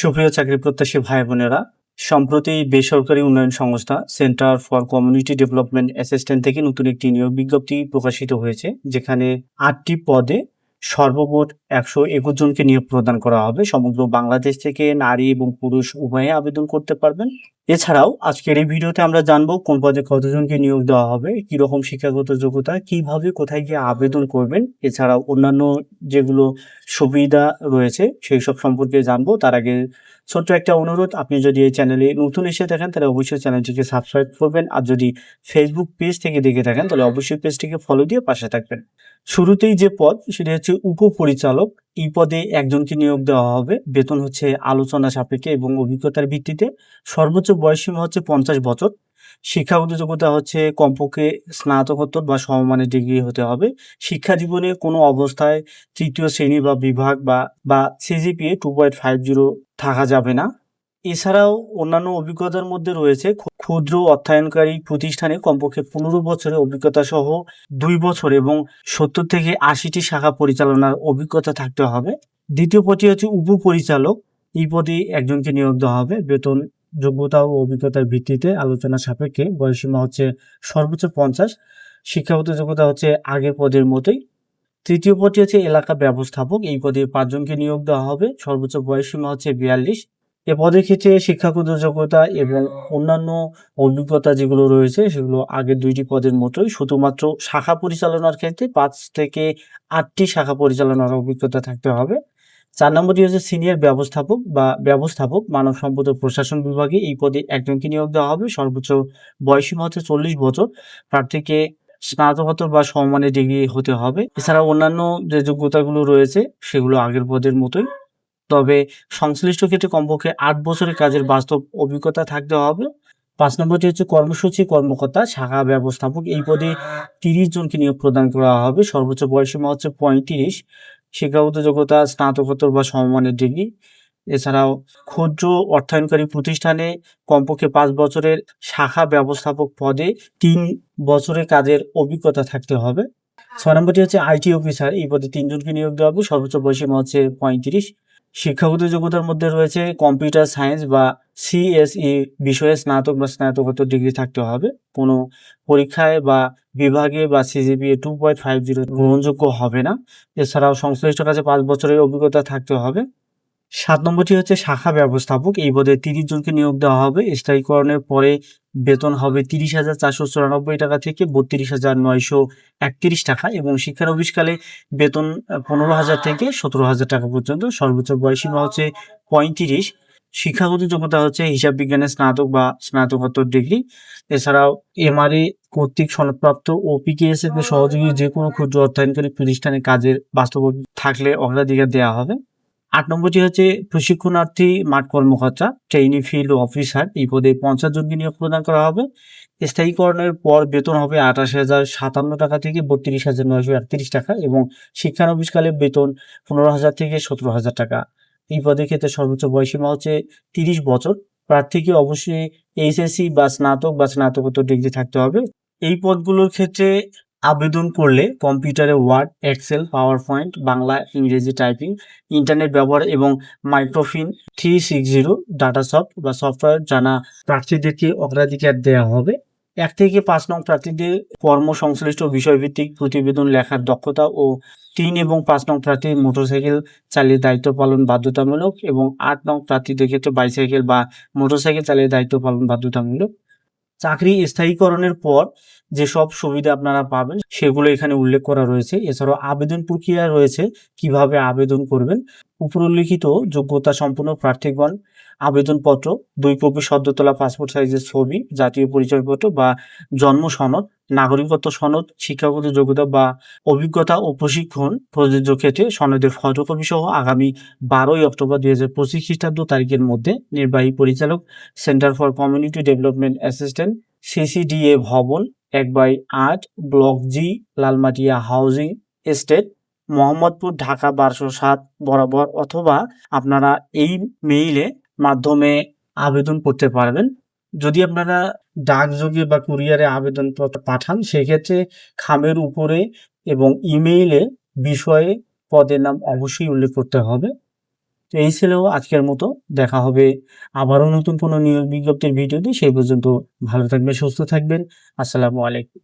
সুপ্রিয় চাকরি প্রত্যাশী ভাই বোনেরা, সম্প্রতি বেসরকারি উন্নয়ন সংস্থা centre for community development assistant থেকে নতুন একটি নিয়োগ বিজ্ঞপ্তি প্রকাশিত হয়েছে, যেখানে আটটি পদে সর্বমোট একশো একুশ জনকে নিয়োগ প্রদান করা হবে। সমগ্র বাংলাদেশ থেকে নারী এবং পুরুষ উভয়ে আবেদন করতে পারবেন। এছাড়াও আজকের এই ভিডিওতে আমরা জানব কোন পদে কতজনকে নিয়োগ দেওয়া হবে, কীরকম শিক্ষাগত যোগ্যতা, কীভাবে কোথায় গিয়ে আবেদন করবেন, এছাড়াও অন্যান্য যেগুলো সুবিধা রয়েছে সেই সব সম্পর্কে জানব। তার আগে ছোট্ট একটা অনুরোধ, আপনি যদি এই চ্যানেলে নতুন এসে থাকেন, তাহলে অবশ্যই চ্যানেলটিকে সাবস্ক্রাইব করবেন। আর যদি ফেসবুক পেজ থেকে দেখে থাকেন, তাহলে অবশ্যই পেজটিকে ফলো দিয়ে পাশে থাকবেন। শুরুতেই যে পদ, সেটি হচ্ছে উপপরিচালক। এই পদে একজনকে নিয়োগ দেওয়া হবে। বেতন হচ্ছে আলোচনা সাপেক্ষে এবং অভিজ্ঞতার ভিত্তিতে সর্বোচ্চ বয়সীমা হচ্ছে পঞ্চাশ বছর। শিক্ষাগত যোগ্যতা হচ্ছে কমপক্ষে স্নাতকোত্তর বা সমমানের ডিগ্রি হতে হবে। শিক্ষা জীবনে কোনো অবস্থায় তৃতীয় শ্রেণি বা বিভাগ বা বা CGPA two point five zero থাকা যাবে না। এছাড়াও অন্যান্য অভিজ্ঞতার মধ্যে রয়েছে ক্ষুদ্র অর্থায়নকারী প্রতিষ্ঠানে কমপক্ষে পনেরো বছরের অভিজ্ঞতা সহ দুই বছর এবং সত্তর থেকে আশিটি শাখা পরিচালনার অভিজ্ঞতা থাকতে হবে। দ্বিতীয় পদটি হচ্ছে উপপরিচালক। এই পদে একজনকে নিয়োগ দেওয়া হবে। বেতন, যোগ্যতা ও অভিজ্ঞতার ভিত্তিতে আলোচনা সাপেক্ষে বয়সীমা হচ্ছে সর্বোচ্চ পঞ্চাশ। শিক্ষাগত যোগ্যতা হচ্ছে আগের পদের মতোই। তৃতীয় পদটি হচ্ছে এলাকা ব্যবস্থাপক। এই পদে পাঁচজনকে নিয়োগ দেওয়া হবে। সর্বোচ্চ বয়সীমা হচ্ছে বিয়াল্লিশ। এ পদের ক্ষেত্রে শিক্ষাগত যোগ্যতা এবং অন্যান্য অভিজ্ঞতা যেগুলো রয়েছে, সেগুলো আগের দুইটি পদের মতোই। শুধুমাত্র শাখা পরিচালনার ক্ষেত্রে পাঁচ থেকে আটটি শাখা পরিচালনার অভিজ্ঞতা থাকতে হবে। চার নম্বরটি হচ্ছে সিনিয়র ব্যবস্থাপক বা ব্যবস্থাপক, মানব সম্পদ প্রশাসন বিভাগে এই পদে একজনকে নিয়োগ দেওয়া হবে। সর্বোচ্চ বয়সীমা হচ্ছে চল্লিশ বছর। প্রার্থীকে স্নাতকোত্তর বা সমমানের ডিগ্রি হতে হবে। এছাড়া অন্যান্য যে যোগ্যতাগুলো রয়েছে, সেগুলো আগের পদের মতোই। তবে সংশ্লিষ্ট ক্ষেত্রে কমপক্ষে আট বছরের কাজের বাস্তব অভিজ্ঞতা থাকতে হবে। পাঁচ নম্বরটি হচ্ছে কর্মসূচি, কর্মকর্তা, শাখা ব্যবস্থাপক, এই পদে তিরিশ জনকে নিয়োগ প্রদান করা হবে। সর্বোচ্চ বয়সীমা হচ্ছে পঁয়ত্রিশ। শিক্ষাগত যোগ্যতা, স্নাতকোত্তর বা সমমানের ডিগ্রি। এছাড়াও ক্ষুদ্র অর্থায়নকারী প্রতিষ্ঠানে কমপক্ষে পাঁচ বছরের শাখা ব্যবস্থাপক পদে তিন বছরের কাজের অভিজ্ঞতা থাকতে হবে। ছয় নম্বরটি হচ্ছে আইটি অফিসার, এই পদে তিনজনকে নিয়োগ দেওয়া হবে। সর্বোচ্চ বয়সীমা হচ্ছে পঁয়ত্রিশ। শিক্ষাগত যোগ্যতার মধ্যে রয়েছে কম্পিউটার সায়েন্স বা সিএসই, বিষয়ে স্নাতক বা স্নাতকোত্তর ডিগ্রি থাকতে হবে। কোনো পরীক্ষায় বা বিভাগে বা CGPA two point five zero গ্রহণযোগ্য হবে না। এছাড়াও সংশ্লিষ্ট কাছে পাঁচ বছরের অভিজ্ঞতা থাকতে হবে। সাত নম্বরটি হচ্ছে শাখা ব্যবস্থাপক। এই পদে তিরিশ জনকে নিয়োগ দেওয়া হবে। স্থায়ীকরণের পরে বেতন হবে তিরিশ হাজার চারশো চুরানব্বই টাকা থেকে বত্রিশ হাজার নয়শো একত্রিশ টাকা এবং শিক্ষার শিক্ষানবিশকালে বেতন পনেরো হাজার থেকে সতেরো হাজার টাকা পর্যন্ত। সর্বোচ্চ বয়সীমা হচ্ছে পঁয়ত্রিশ। শিক্ষাগত যোগ্যতা হচ্ছে হিসাব বিজ্ঞানের স্নাতক বা স্নাতকোত্তর ডিগ্রি। এছাড়াও এমআরএ কর্তৃক সনদপ্রাপ্ত ও পিকেএস এর সহযোগী যে কোনো ক্ষুদ্র অর্থায়নকারী প্রতিষ্ঠানে কাজের বাস্তব থাকলে অগ্রাধিকার দেওয়া হবে। আট নম্বরটি হচ্ছে প্রশিক্ষণার্থী, মাঠ কর্মকর্তা ট্রেইনি ফিল্ড অফিসার এই পদে পঞ্চাশ জনকে নিয়োগ প্রদান করা হবে। স্থায়ীকরণের পর বেতন হবে আঠাশ হাজার সাতান্ন টাকা থেকে বত্রিশ হাজার নয়শো একত্রিশ টাকা এবং শিক্ষানবিশকালে বেতন পনেরো হাজার থেকে সতেরো হাজার টাকা। এই পদের ক্ষেত্রে সর্বোচ্চ বয়সীমা হচ্ছে তিরিশ বছর। প্রার্থীকে অবশ্যই এইচএসসি বা স্নাতক বা স্নাতকোত্তর ডিগ্রি থাকতে হবে। এই পদগুলোর ক্ষেত্রে আবেদন করলে কম্পিউটারে Word, Excel PowerPoint Bangla, ইংরেজি টাইপিং, ইন্টারনেট ব্যবহার এবং মাইক্রোফিন, three six zero, data soft বা সফটওয়্যার জানা প্রার্থীদেরকে অগ্রাধিকার দেওয়া হবে। এক থেকে পাঁচ নং প্রার্থীদের কর্মসংশ্লিষ্ট বিষয়ভিত্তিক প্রতিবেদন লেখার দক্ষতা ও তিন এবং পাঁচ নং প্রার্থী মোটরসাইকেল চালিয়ে দায়িত্ব পালন বাধ্যতামূলক এবং আট নং প্রার্থীদের ক্ষেত্রে বাইসাইকেল বা মোটরসাইকেল চালিয়ে দায়িত্ব পালন বাধ্যতামূলক। চাকরি স্থায়ীকরণের পর যেসব সুবিধা আপনারা পাবেন, সেগুলো এখানে উল্লেখ করা রয়েছে। এছাড়াও আবেদন প্রক্রিয়া রয়েছে, কীভাবে আবেদন করবেন। উপরোল্লিখিত যোগ্যতা সম্পন্ন প্রার্থীগণ, আবেদনপত্র, দুই কপি সদ্যতলা পাসপোর্ট সাইজের ছবি, জাতীয় পরিচয়পত্র বা জন্ম সনদ, নাগরিকত্ব সনদ, শিক্ষাগত যোগ্যতা বা অভিজ্ঞতা ও প্রশিক্ষণ, প্রযোজ্য ক্ষেত্রে সনদের ফটোকপি সহ আগামী বারোই অক্টোবর দুই হাজার পঁচিশ খ্রিস্টাব্দ তারিখের মধ্যে নির্বাহী পরিচালক, centre for community development assistant CCDA ভবন, এক বাই আট, block G, Lalmatia housing estate, Mohammadpur, Dhaka বারোশো সাত বরাবর অথবা আপনারা এই মেইলে মাধ্যমে আবেদন করতে পারবেন। যদি আপনারা ডাকযোগে বা কুরিয়ারে আবেদনপত্র পাঠান, সেক্ষেত্রে খামের উপরে এবং ইমেইলে বিষয়ে পদের নাম অবশ্যই উল্লেখ করতে হবে। তো এই ছিল আজকের মতো। দেখা হবে আবারও নতুন কোনো নিয়োগ বিজ্ঞপ্তির ভিডিওতে। সেই পর্যন্ত ভালো থাকবেন, সুস্থ থাকবেন। আসসালামু আলাইকুম।